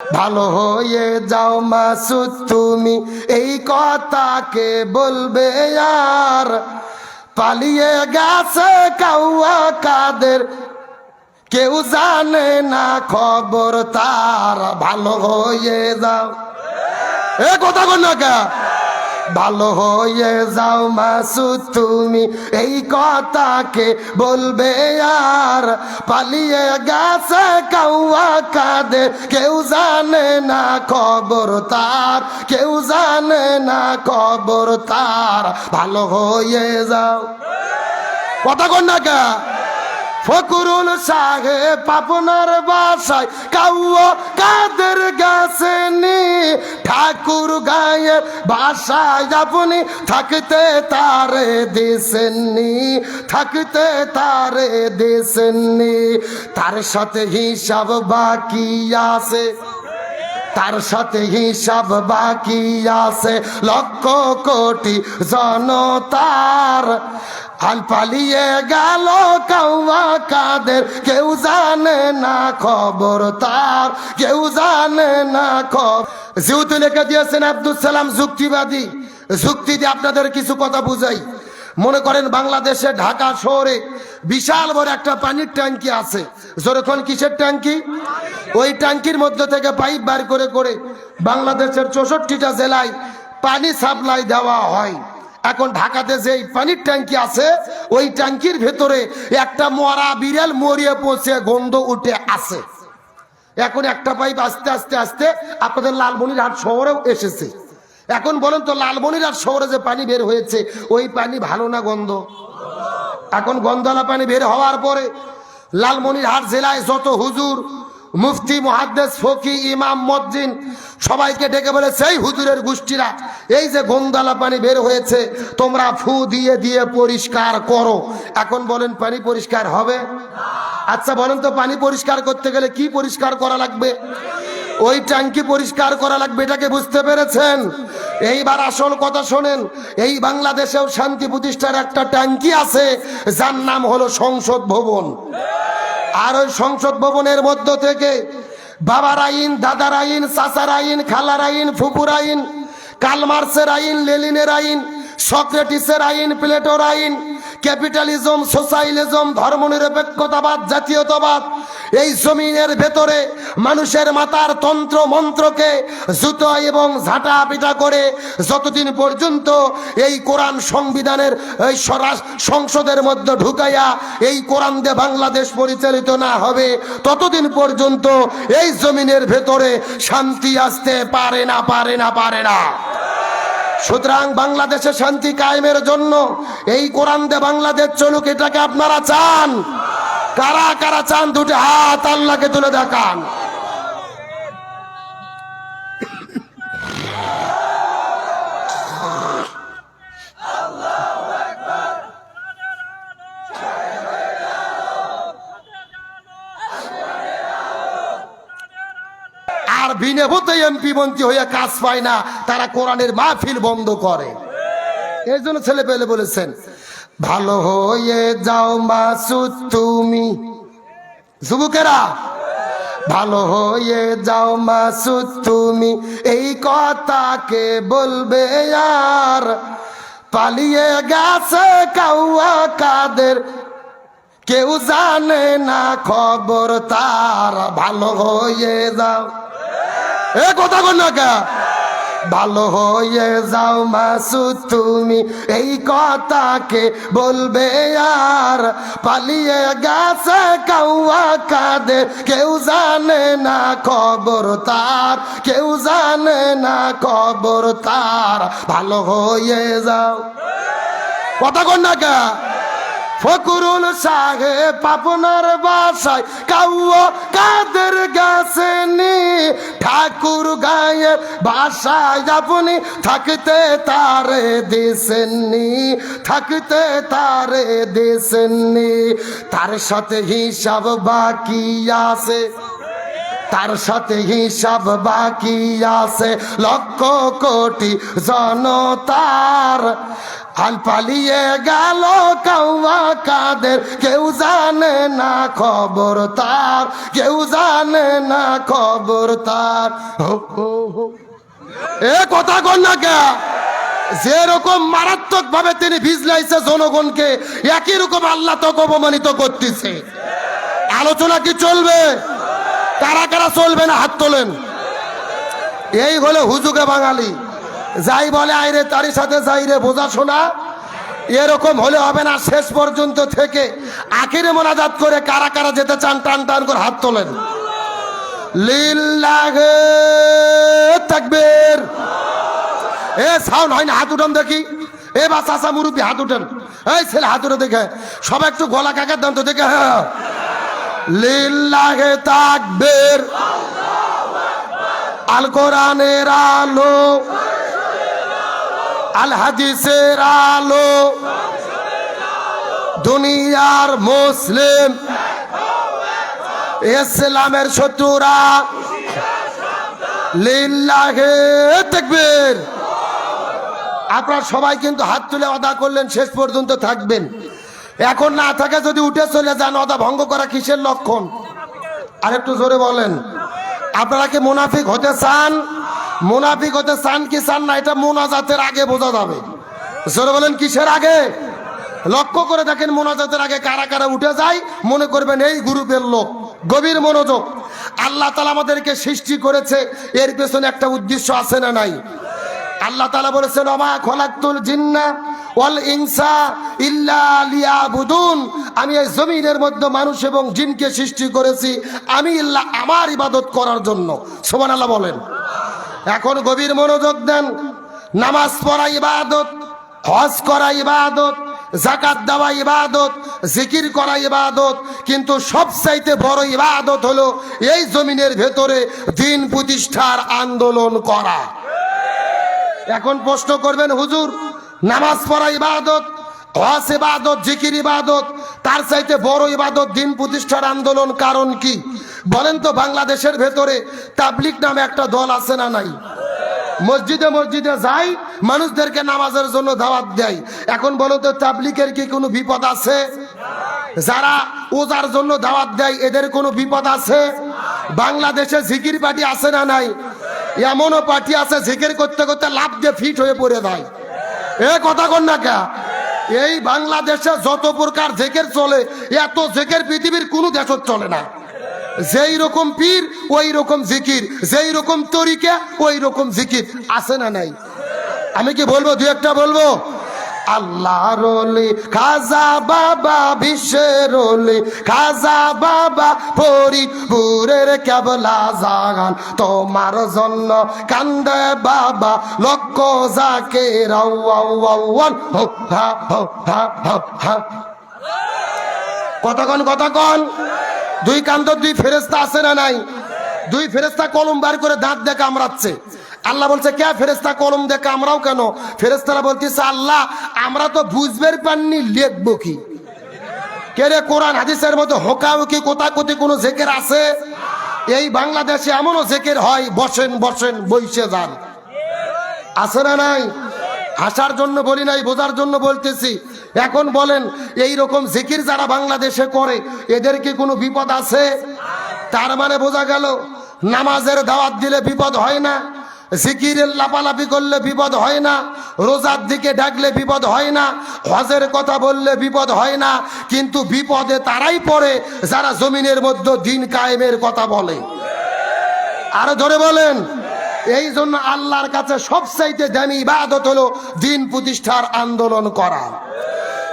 ভালো হয়ে যাও মাসুদ, তুমি এই কথাকে বলবে আর। পালিয়ে গেছে কাউয়া কাদের, কেউ জানে না খবর তার। ভালো হয়ে যাও। এ কথা বল না কা? ভালো হয়ে যাও মাসুদ, তুমি এই কথাকে বলবে আর। পালিয়ে গেছে কাউয়া কাদে কেউ জানে না খবর তার, কেউ জানে না খবর তার। ভালো হয়ে যাও। কথা না কা? ফকুরুল সাহেব আপনার বাসায় কাউয়া কাদের গেছে নি? ঠাকুর গায়ের বাসায় আপনি থাকতে তারে দিছেননি, থাকতে তারে দিছেননি। তার সাথে হিসাব বাকি আছে, তার সাথে হিসাব বাকি আছে। লক্ষ কোটি জনতার হাল পালিয়ে গেল কাউয়া কাদের। কেউ জানে না খবর তার, কেউ জানে না খবর। যেহেতু লেখা দিয়েছেন আব্দুল সালাম যুক্তিবাদী, যুক্তি দিয়ে আপনাদের কিছু কথা বুঝাই। মনে করেন বাংলাদেশে ঢাকা শহরে বিশাল বড় একটা পানির ট্যাঙ্কি আছে। যেরকম কিসের ট্যাঙ্কি? ওই ট্যাঙ্কির মধ্যে থেকে পাইপ বার করে করে বাংলাদেশের চৌষট্টিটা জেলায় পানি সাপ্লাই দেওয়া হয়। এখন ঢাকাতে যে পানির ট্যাঙ্কি আছে, ওই ট্যাঙ্কির ভেতরে একটা মরা বিড়াল মরিয়ে পৌঁছে গন্ধ উঠে আছে। এখন একটা পাইপ আস্তে আস্তে আস্তে আপনাদের লালমনিরহাট শহরেও এসেছে। এখন বলেন তো, লালমনিরহাট শহরে যে পানি বের হয়েছে, ওই পানি ভালো না গন্ধ? এখন গন্ধলা পানি বের হওয়ার পরে লালমনিরহাট জেলায় যত হুজুর, মুফতি মহাদ্দেশ ফকি, ইমাম, মজ্জিন সবাইকে ডেকে বলে, সেই হুজুরের গোষ্ঠীরা এই যে গন্দালা পানি বের হয়েছে, তোমরা ফু দিয়ে দিয়ে পরিষ্কার করো। এখন বলেন, পানি পরিষ্কার হবে? আচ্ছা বলেন তো, পানি পরিষ্কার করতে গেলে কি পরিষ্কার করা লাগবে? ওই ট্যাঙ্কি পরিষ্কার করা লাগবে এটাকে বুঝতে পেরেছেন? এইবার আসল কথা শোনেন, এই বাংলাদেশেও শান্তি প্রতিষ্ঠার একটা ট্যাঙ্কি আছে, যার নাম হলো সংসদ ভবন। আর ওই সংসদ ভবনের মধ্য থেকে বাবার আইন, দাদার আইন, চাচার আইন, খালার আইন ফুপুর আইন কালমার্সের আইন লেলিনের আইন, সক্রেটিসের আইন, প্লেটোর আইন, ক্যাপিটালিজম সোশ্যালিজম ধর্মনিরপেক্ষতাবাদ, জাতীয়তাবাদ, এই জমিনের ভেতরে মানুষের মাতার তন্ত্র, মন্ত্রকে জুতো এবং ঝাঁটা পিটা করে যতদিন পর্যন্ত এই কোরআন সংবিধানের, এই সংসদের মধ্যে ঢুকাইয়া এই কোরআন দিয়ে বাংলাদেশ পরিচালিত না হবে, ততদিন পর্যন্ত এই জমিনের ভেতরে শান্তি আসতে পারে না পারে না পারে না। সুতরাং বাংলাদেশে শান্তি কায়েমের জন্য এই কোরআন দে বাংলাদেশ চলুক, এটাকে আপনারা চান। কারা কারা চান, দুটি হাত আল্লাহকে তুলে দেখান। আর বিনেভূত এমপি মন্ত্রী হয়ে কাজ পায় না, তারা কোরআনের মাহফিল বন্ধ করে। এই জন্য ছেলে পেলে বলেছেন, ভালো হয়ে যাও মাসুদ তুমি। যুবকেরা, ভালো হয়ে যাও মাসুদ তুমি। এই কথাকে বলবে আর, পালিয়ে গেছে কাউয়া কাদের, কেউ জানে না খবর তার। ভালো হয়ে যাও। এ কথা কর না কা? ভালো হয়ে যাও মাসুদ তুমি এই কথাকে বলবে আর। পালিয়ে গেছে কাউয়া কাদের কেউ জানে না খবর তার, কেউ জানে না খবর তার। ভালো হয়ে যাও। কথা কর না কা? ফকুরুল সাহেব আপনার বাসায় কাউয়া কাদের গেছে নি? ঠাকুর গায়ের বাসায় আপনি থাকতে তারে দিসেননি থাকতে তারে দিসেননি তার সাথে হিসাব বাকি আছে। তার সাথে হিসাব বাকি আছে। লক্ষ কোটি জনতার হাল পালিয়ে গেল কাউয়া কাদের। কেউ জানে না খবর তার। কেউ জানে না খবর তার। এ কথা কন না কে? যেরকম মারাত্মক ভাবে তিনি ভিজলাইছে জনগণকে, একই রকম আল্লাহ তো অপমানিত করতেছে। আলোচনা কি চলবে? কারা কারা চলবে না হাত তোলেন? এই হলো হুজুকে বাঙালি। যাই বলে আইরে, তারই সাথে যাই রে, বোঝা শোনা? এরকম হলে হবে না, শেষ পর্যন্ত থেকে আখিরে মোনাজাত করে কারা কারা যেতে চান, টান টান করে হাত তোলেন। লিল্লাহে তাকবীর। এ সাউন্ড হয় না, হাত উঠান দেখি। এ বা চাচা মুরব্বী, হাত উঠেন। এই ছেলে, হাত উঠে দেখে। সব একটু গলা কাকার দাম তো দেখে হ্যাঁ। লিল্লাহে তাকবীর। আল কোরআনের আলো আল হাদিসের আলো। দুনিয়ার মুসলিম। ইসলামের শত্রুরা। লিল্লাহে তাকবীর। আপনার সবাই কিন্তু হাত তুলে অদা করলেন, শেষ পর্যন্ত থাকবেন। এখন না থাকে যদি উঠে চলে যান অদা ভঙ্গ করা কিসের লক্ষণ? আর একটু জোরে বলেন। আপনারা কি মুনাফিক হতে চান? মুনাফিক হতে চান কি চান না, এটা মোনাজাতের আগে বোঝা যাবে। জোরে বলেন, কিসের আগে? লক্ষ্য করে দেখেন মোনাজাতের আগে কারা কারা উঠে যায়, মনে করবেন এই গ্রুপের লোক। গভীর মনোযোগ। আল্লাহ তালা আমাদেরকে সৃষ্টি করেছে, এর পেছনে একটা উদ্দেশ্য আছে না নাই? আল্লাহ তালা বলেছেন অমা খোলাক্তুল জিন্না ইনসা ইল্লা আমি এই জমিনের মধ্যে মানুষ এবং জিনকে সৃষ্টি করেছি, আমি আমার ইবাদত করার জন্য। সোমান আল্লাহ বলেন। এখন গভীর মনোযোগ দেন। নামাজ পড়া ইবাদত, হজ করা ইবাদত জাকাত দেওয়া ইবাদত, জিকির করা ইবাদত, কিন্তু সবচাইতে বড় ইবাদত হলো এই জমিনের ভেতরে দিন প্রতিষ্ঠার আন্দোলন করা। এখন প্রশ্ন করবেন, হুজুর, নামাজ পড়া ইবাদত, হজ ইবাদত, জিকির ইবাদত, তার চাইতে বড় ইবাদত দিন প্রতিষ্ঠার আন্দোলন কারণ কি? বলেন তো বাংলাদেশের ভেতরে তাবলিক নামে একটা দল আছে না নাই? মসজিদে মসজিদে যাই, মানুষদেরকে নামাজের জন্য দাওয়াত দেয় এখন বলো তো তাবলিকের কি কোনো বিপদ আছে? যারা ওজার জন্য দাওয়াত দেয়, এদের কোনো বিপদ আছে? বাংলাদেশে জিকির পার্টি আছে না নাই? এমনও পার্টি আছে, জিকির করতে করতে লাভ দিয়ে ফিট হয়ে পড়ে দেয় এ কথা কন না কে? এই বাংলাদেশে যত প্রকার জেকের চলে, এত জেকের পৃথিবীর কোনো দেশত চলে না। যেই রকম পীর, ওই রকম জিকির। যেই রকম তরিকা, ওই রকম জিকির। আছে না নাই? আমি কি বলব? দু একটা বলব? আল্লাহ রলি, খাজা বাবা বিশ্বের রলি, খাজা বাবা ফরিদপুরের কেবলা জাগান। তোমার জন্য কান্দে বাবা লক্ষ যাকে রাউয়ান হো, হা হো, হা দুই কান্ত দুই ফেরেস্তা আছে না নাই? দুই ফেরেস্তা কলম বার করে দাঁত দিয়ে কামড়াচ্ছে। আল্লাহ বলছে, কে ফেরেস্তা কলম দিয়ে কামড়াও কেন? ফেরেস্তারা বলতেছে, আল্লাহ, আমরা তো বুঝবের পাননি, লিখব কি? কে রে কোরআন হাদিসের মধ্যে হোকাহুকি কোথাকুতি কোনো জেকের আছে? এই বাংলাদেশে এমনও জেকের হয়, বসেন বসেন, বইসে যান। আছে না নাই? হাসার জন্য বলি নাই, বোঝার জন্য বলতেছি এখন বলেন এই রকম জিকির যারা বাংলাদেশে করে, এদের কি কোনো বিপদ আছে? তার মানে বোঝা গেল, নামাজের দাওয়াত দিলে বিপদ হয় না, জিকিরের লাপালাপি করলে বিপদ হয় না, রোজার দিকে ডাকলে বিপদ হয় না, হজের কথা বললে বিপদ হয় না, কিন্তু বিপদে তারাই পড়ে যারা জমিনের মধ্যে দিন কায়েমের কথা বলে। আরও ধরে বলেন, এই জন্য আল্লাহর কাছে সবচাইতে দামি ইবাদত হলো দিন প্রতিষ্ঠার আন্দোলন করা।